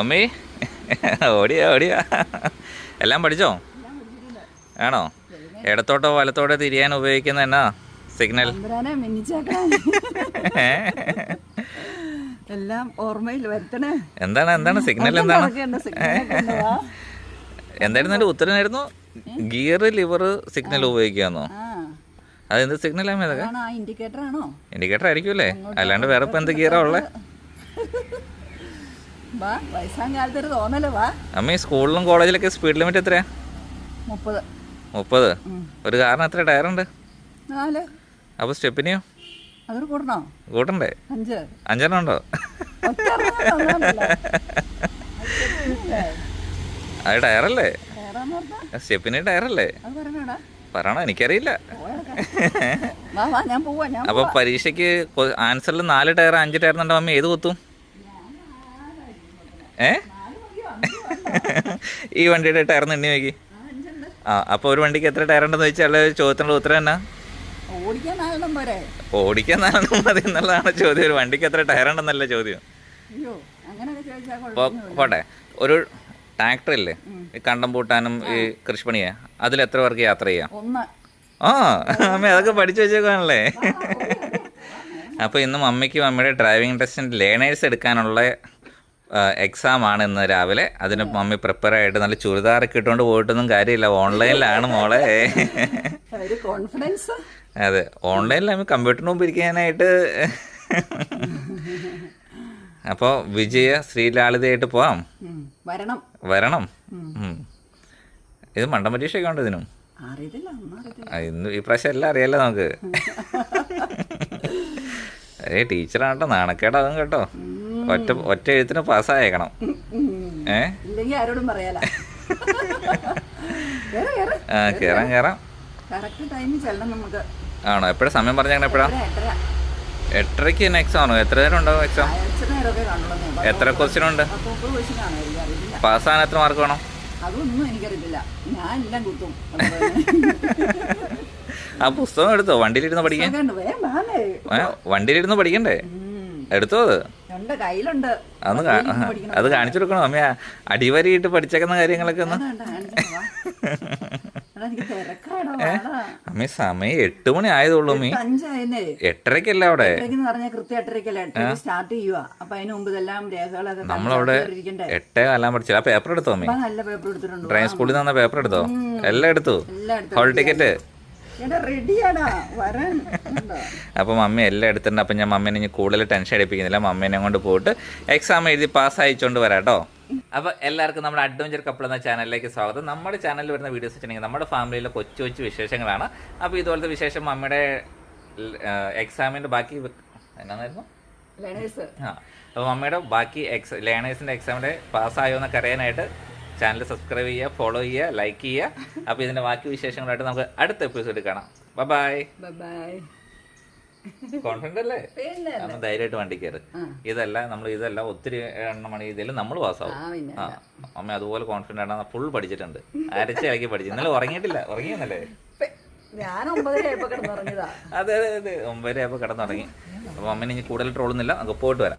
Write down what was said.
അമ്മേ ഓടിയാ ഓടിയാ. എല്ലാം പഠിച്ചോ? ആണോ? ഇടത്തോട്ടോ വലത്തോട്ടോ തിരിയാൻ ഉപയോഗിക്കുന്ന എന്നാ സിഗ്നൽ? എല്ലാം ഓർമ്മയിൽ വരുത്തണേ. എന്താണ് എന്താണ് സിഗ്നൽ എന്താണ്? എന്തായിരുന്നു എന്റെ ഉത്തരനായിരുന്നു? ഗിയർ ലിവർ സിഗ്നൽ ഉപയോഗിക്കാന്നോ? അതെന്ത് സിഗ്നൽ ഇൻഡിക്കേറ്റർ ആണോ? ഇൻഡിക്കേറ്റർ ആയിരിക്കുമല്ലേ? അല്ലാണ്ട് വേറെ ഇപ്പം എന്ത് ഗിയറാ ഉള്ളത് വാ വയസ്സാം കാലത്ത് ഒരു തോന്നൽ വാ. അമ്മ ഈ സ്കൂളിലും കോളേജിലൊക്കെ സ്പീഡ് ലിമിറ്റ് എത്രയാ? മുപ്പത്. മുപ്പത്. ഒരു കാറിന് എത്ര ടയറുണ്ട് നാല്. അപ്പോൾ സ്റ്റെപ്പിനെയോ? അതൊരു കൂട്ടണ്ടേ? അഞ്ച്. അഞ്ചെണ്ണം ഉണ്ടോ? അത് ടയറല്ലേ? സ്റ്റെപ്പിന് ടയറല്ലേ? പറയണോ? എനിക്കറിയില്ല. അപ്പൊ പരീക്ഷയ്ക്ക് ആൻസറിൽ നാല് ടയർ അഞ്ച് ടയർ അമ്മ ഏത് കുത്തും? ഏ? ഈ വണ്ടിയുടെ ടയർ എണ്ണി നോക്കി. ആ അപ്പോൾ ഒരു വണ്ടിക്ക് എത്ര ടയർ ഉണ്ടെന്ന് ചോദിച്ചാൽ ചോദ്യത്തിനുള്ള ഉത്തരം എന്നാ? ഓടിക്കാൻ നാലെണ്ണം മതി എന്നുള്ളതാണ് ചോദ്യം. ഒരു വണ്ടിക്ക് എത്ര ടയർ ഉണ്ടെന്നല്ല ചോദ്യം. പോട്ടെ. ഒരു ട്രാക്ടർ ഇല്ലേ? ഈ കണ്ടം പൂട്ടാനും ഈ കൃഷിപ്പണിയെ. അതിൽ എത്ര പേർക്ക് യാത്ര ചെയ്യാം? ആ അമ്മ അതൊക്കെ പഠിച്ചു വെച്ചേക്കാണല്ലേ അപ്പോൾ ഇന്ന് മമ്മിക്കും അമ്മയുടെ ഡ്രൈവിംഗ് ടെസ്റ്റിന്റെ ലേണേഴ്സ് എടുക്കാനുള്ള എക്സാം ആണ് ഇന്ന് രാവിലെ. അതിന് മമ്മി പ്രിപ്പയർ ആയിട്ട് നല്ല ചുരിദാറൊക്കെ ഇട്ടുകൊണ്ട് പോയിട്ടൊന്നും കാര്യമില്ല. ഓൺലൈനിലാണ് മോളെ. കോൺഫിഡൻസ് അതെ ഓൺലൈനിൽ നമ്മൾ കമ്പ്യൂട്ടറിന് മുമ്പ് ഇരിക്കാനായിട്ട്. അപ്പോൾ വിജയ ശ്രീലാളിതയായിട്ട് പോവാം. വരണം. വരണം. ഇത് മണ്ടം പരീക്ഷയൊക്കെ ഉണ്ട് ഇതിനും? ഇന്ന് ഈ പ്രാവശ്യം എല്ലാം അറിയാലോ നമുക്ക്. ഏ ടീച്ചറാട്ടോ നാണക്കേടാകും കേട്ടോ. ഒറ്റ ഒറ്റ എഴുത്തിന് പാസ്സായേക്കണം. ഏ? ആരോടും പറയാല. കേറ് കേറ്. ആണോ? എപ്പോഴാ സമയം പറഞ്ഞാൽ എപ്പോഴാ? എട്ടരയ്ക്ക് തന്നെ എക്സാം ആണോ? എത്ര നേരം ഉണ്ടാവും എക്സാം എത്ര ക്വസ്റ്റ്യൻ ഉണ്ട്? പാസ്സാകാൻ എത്ര മാർക്ക് വേണം? അതൊന്നും എനിക്കറിയില്ല ഞാൻ എല്ലാം കുത്തും. ആ പുസ്തകം എടുത്തോ? വണ്ടിയിലിരുന്ന് പഠിക്കാൻ? വണ്ടിയിലിരുന്ന് പഠിക്കണ്ടേ? എടുത്തോ അത്? പഠിക്കണം. അത് കാണിച്ചു കൊടുക്കണം? അമ്മ അടിവരിയിട്ട് പഠിച്ചേക്കുന്ന കാര്യങ്ങളൊക്കെ ഒന്ന്. അമ്മ സമയം എട്ട് മണി ആയതുള്ളൂ അമ്മീ. എട്ടരക്കല്ലേ അവിടെ? സ്റ്റാർട്ട് ചെയ്യുക അപ്പൊ അതിന് മുമ്പ് ഇതെല്ലാം രേഖകളൊക്കെ നമ്മളവിടെ എട്ടേ കാലാൻ പഠിച്ചു. ആ പേപ്പർ എടുത്തോ അമ്മേ? നല്ല പേപ്പർ എടുത്തിട്ടുണ്ട്. ഡ്രൈവിംഗ് സ്കൂളിൽ നിന്ന് പേപ്പർ എടുത്തോ? എല്ലാം എടുത്തു? ഹോൾ ടിക്കറ്റ് അപ്പോൾ മമ്മി എല്ലാം എടുത്തിട്ടുണ്ട്. അപ്പം ഞാൻ മമ്മീനെ ഇനി കൂടുതൽ ടെൻഷൻ അടിപ്പിക്കുന്നില്ല. മമ്മീനെ കൊണ്ട് പോയിട്ട് എക്സാം എഴുതി പാസ് അയച്ചുകൊണ്ട് വരാട്ടോ അപ്പൊ അപ്പോൾ എല്ലാവർക്കും നമ്മുടെ അഡ്വഞ്ചർ കപ്പിൾ എന്ന ചാനലിലേക്ക് സ്വാഗതം. നമ്മുടെ ചാനലിൽ വരുന്ന വീഡിയോസ് വെച്ചിട്ടുണ്ടെങ്കിൽ നമ്മുടെ ഫാമിലിയിലെ കൊച്ചു കൊച്ചു വിശേഷങ്ങളാണ്. അപ്പോൾ ഇതുപോലത്തെ വിശേഷം മമ്മിയുടെ എക്സാമിന്റെ ബാക്കി എന്നായിരുന്നു അപ്പൊ ആ. അപ്പോൾ മമ്മിയുടെ ബാക്കി എക്സ് ലേണേഴ്സിന്റെ എക്സാമിന്റെ പാസ്സായോ എന്നൊക്കെ അറിയാനായിട്ട് ചാനൽ സബ്സ്ക്രൈബ് ചെയ്യുക ഫോളോ ചെയ്യുക ലൈക്ക് ചെയ്യുക. അപ്പോൾ ഇതിന്റെ ബാക്കി വിശേഷങ്ങളായിട്ട് നമുക്ക് അടുത്ത എപ്പിസോഡിൽ കാണാം. ബൈ ബൈ കോൺഫിഡന്റ് അല്ലേ? നമ്മൾ ധൈര്യമായിട്ട് വണ്ടി കയറ്. ഇതല്ല നമ്മൾ ഇതല്ല ഒത്തിരി എണ്ണമണി ഇതിൽ നമ്മൾ പാസ്സാവും ആ അമ്മ അതുപോലെ കോൺഫിഡന്റ് ആണ്. ഫുൾ പഠിച്ചിട്ടുണ്ട്. അരച്ച് ഇളക്കി പഠിച്ചു. ഇന്നലെ ഉറങ്ങിയിട്ടില്ല. ഉറങ്ങിയെന്നല്ലേ? ഞാൻ അതെ അതെ അതെ. ഒമ്പതര ആയപ്പോ കിടന്നുറങ്ങി. അപ്പോൾ അമ്മനെ ഇനി കൂടുതൽ ട്രോളുന്നില്ല നമുക്ക് പോയിട്ട് വരാം.